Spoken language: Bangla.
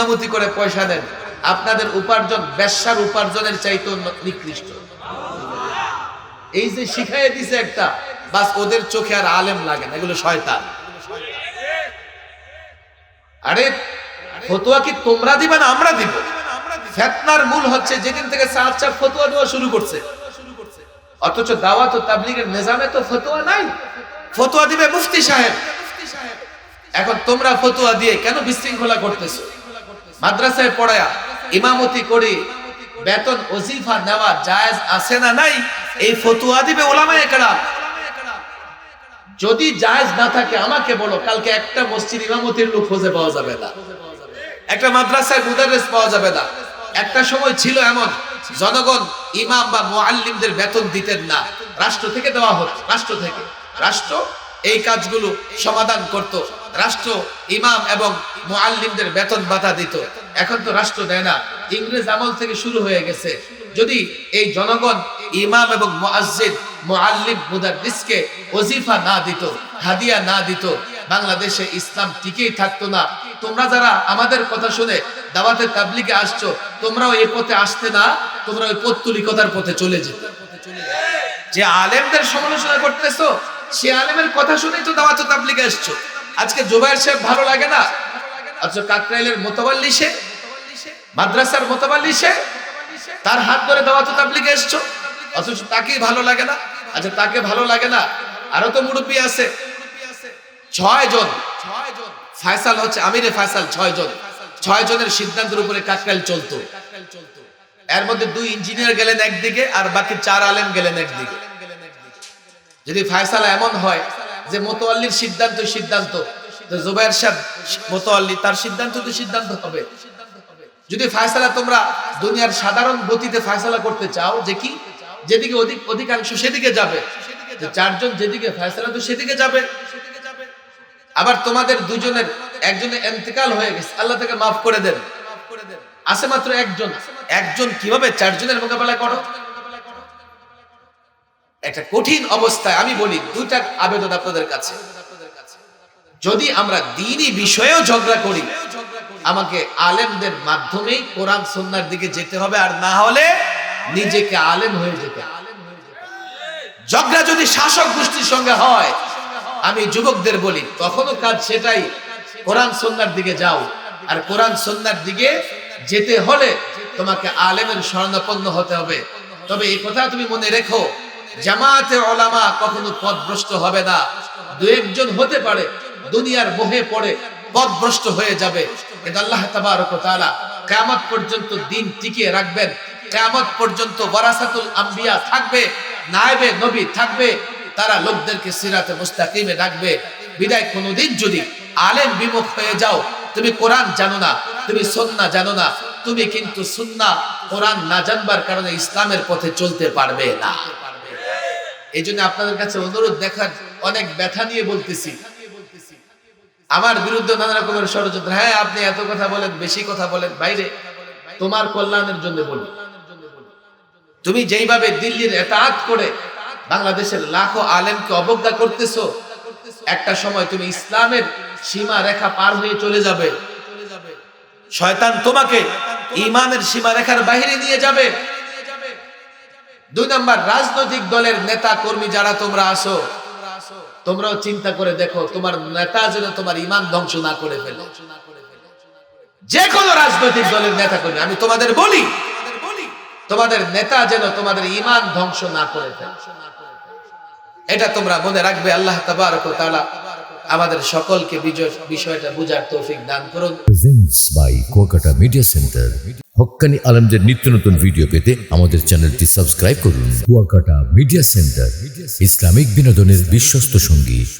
ইমামতি করে পয়সা দেন, আপনাদের উপার্জন, ব্যবসার উপার্জনের চাইতে নিকৃষ্ট। এই যে শিখাই দিছে একটা, বাস ওদের চোখে আর আলেম লাগে না, এগুলো শয়তান। আরে, ফতোয়া কি তোমরা দিবে না আমরা দিব? ফেতনার মূল হচ্ছে যেদিন থেকে সাত চাপ ফতোয়া দেওয়া শুরু করছে। অথচ দাওয়াত ও তাবলিগের নিজামে তো ফতোয়া নাই। ফতোয়া দিবে মুফতি সাহেব। এখন তোমরা ফতোয়া দিয়ে কেন বিশৃঙ্খলা করতেছো? মাদ্রাসায় পড়ায়া ইমামতি করে, বেতন ওজিফা নেওয়া জায়েজ আছে না নাই? এই ফতুয়া দিবে ওলামায়ে কেরাম। যদি জায়েজ না থাকে, আমাকে বলো, কালকে একটা মসজিদ ইমামতির লোক খুঁজে পাওয়া যাবে না। একটা মাদ্রাসায় মুদারেস পাওয়া যাবে না। একটা সময় ছিল এমন, জনগণ ইমাম বা মুআল্লিমদের বেতন দিতেন না। রাষ্ট্র থেকে দেওয়া হতো, রাষ্ট্র থেকে। রাষ্ট্র এই কাজগুলো সমাধান করত। রাষ্ট্র ইমাম এবং মুআল্লিমদের বেতন ভাতা দিত। এখন তো রাষ্ট্র দেয় না। ইংরেজ আমল থেকে শুরু হয়ে গেছে। যদি এই জনগণ ইমাম এবং মুআজ্জিদ মুআল্লিম, মুদাররিসকে ওজিফা না দিত, হাদিয়া না দিত, বাংলাদেশে ইসলাম টিকেই থাকতো না। তোমরা যারা আমাদের কথা শুনে দাওয়াতে তাবলিগে আসছো, তোমরাও এই পথে আসতে না, তোমরা ওই পত্তলিকতার পথে চলে যেতে যে আলেমদের সমালোচনা করতেছো, সে আলেমের কথা শুনেই তো দাওয়াতে তাবলিগে আসছো। আজকে জুবাইর সাহেব ভালো লাগে না? অথচ কাকরাইলের মোতাবাল্লিশে মাদ্রাসার মোতাবাল্লিশে তার হাত ধরে দাওয়াতে তাবলিগে এসছো। অথচ তাকেই ভালো লাগে না। আচ্ছা তাকে ভালো লাগে না? আরও তো মুরব্বী আছে। ছয় জন। ফায়সাল হচ্ছে আমিরে ফায়সাল, ছয় জন। ছয় জনের সিদ্ধান্তের উপরে কাকরাইল চলতো। এর মধ্যে দুই ইঞ্জিনিয়ার গেলেন একদিকে আর বাকি চার আলেম গেলেন একদিকে। যদি ফায়সালা এমন হয় যে মোতোয়াল্লির সিদ্ধান্ত সিদ্ধান্ত, তো জুবাইর সাহেব মোতোয়াল্লি তার সিদ্ধান্ত তো সিদ্ধান্ত হবে। যদি ফায়সালা তোমরা দুনিয়ার সাধারণ গতিতে ফায়সালা করতে চাও, যে কি? যেদিকে অধিক, অধিকাংশ সেদিকে যাবে। চারজন যেদিকে ফায়সালা তো সেদিকে যাবে। আবার তোমাদের দুজনের একজনের এন্তেকাল হয়ে গেছে। আল্লাহ থেকে মাফ করে দেন। আছে মাত্র একজন। একজন কীভাবে চারজনের মোকাবেলা করো? একটা কঠিন অবস্থায় আমি বলি, দুইটা আবেদন আপনাদের কাছে। যদি আমরা দিনই বিষয়েও ঝগড়া করি, আমাকে আলেমদের মাধ্যমেই কোরআন সন্ন্যার দিকে যেতে হবে আর না হলে নিজেকে আলেম হয়ে যেতে ঝগড়া যদি শাসক গোষ্ঠীর সঙ্গে হয়, আমি যুবকদের বলি, তখনও কাজ সেটাই, কোরআন সন্ন্যার দিকে যাও। আর কোরআন সন্ন্যার দিকে যেতে হলে তোমাকে আলেমের স্বর্ণাপন্ন হতে হবে। তবে এই কথা তুমি মনে রেখো জামাতে ওলামা কখনো পথভ্রষ্ট হবে না। দু একজন হতে পারে দুনিয়ার মোহে পড়ে পথভ্রষ্ট হয়ে যাবে। কিন্তু আল্লাহ তাবারক তাআলা কিয়ামত পর্যন্ত দিন টিকিয়ে রাখবেন। কিয়ামত পর্যন্ত ওয়ারাসাতুল আম্বিয়া থাকবে, নায়েবে নবী থাকবে, তারা লোকদেরকে সিরাতে মুস্তাকিমে রাখবে বিদায় কোনোদিন যদি আলেম বিমুখ হয়ে যাও, তুমি কোরআন জানো না, তুমি সুন্নাহ জানো না, তুমি কিন্তু সুন্নাহ কোরআন না জানবার কারণে ইসলামের পথে চলতে পারবে না। এই জন্য আপনাদের কাছে অনুরোধ দেখার অনেক ব্যথা নিয়ে বলতেছি। আমার বিরুদ্ধে নানা রকমের ষড়যন্ত্র। হ্যাঁ আপনি এত কথা বলেন, বেশি কথা বলেন, বাইরে। তোমার কল্যাণের জন্য বলি। তুমি যেইভাবে দিল্লির এতাত করে বাংলাদেশের লাখো আলেমকে অবজ্ঞা করতেছো, একটা সময় তুমি ইসলামের সীমা রেখা পার হয়ে চলে যাবে। শয়তান তোমাকে ইমানের সীমা রেখার বাহিরে নিয়ে যাবে। দুই নাম্বার, রাজনৈতিক দলের নেতা কর্মী যারা তোমরা আসো তোমরাও চিন্তা করে দেখো, তোমার নেতা যেন তোমার ইমান ধ্বংস না করে ফেলে। যে কোনো রাজনৈতিক দলের নেতা কর্মী, আমি তোমাদের বলি, তোমাদের নেতা যেন তোমাদের ইমান ধ্বংস না করে ফেলে। এটা তোমরা মনে রাখবে, আল্লাহ তাআলা আমাদের সকলকে বিজয় বিষয়টা বুঝার তৌফিক দান করুন। Presents by Kuakata media centre হক্কানি আলমদের নিত্য নতুন ভিডিও পেতে আমাদের চ্যানেলটি সাবস্ক্রাইব করুন। কুয়াকাটা মিডিয়া সেন্টার ইসলামিক বিনোদনের বিশ্বস্ত সঙ্গী।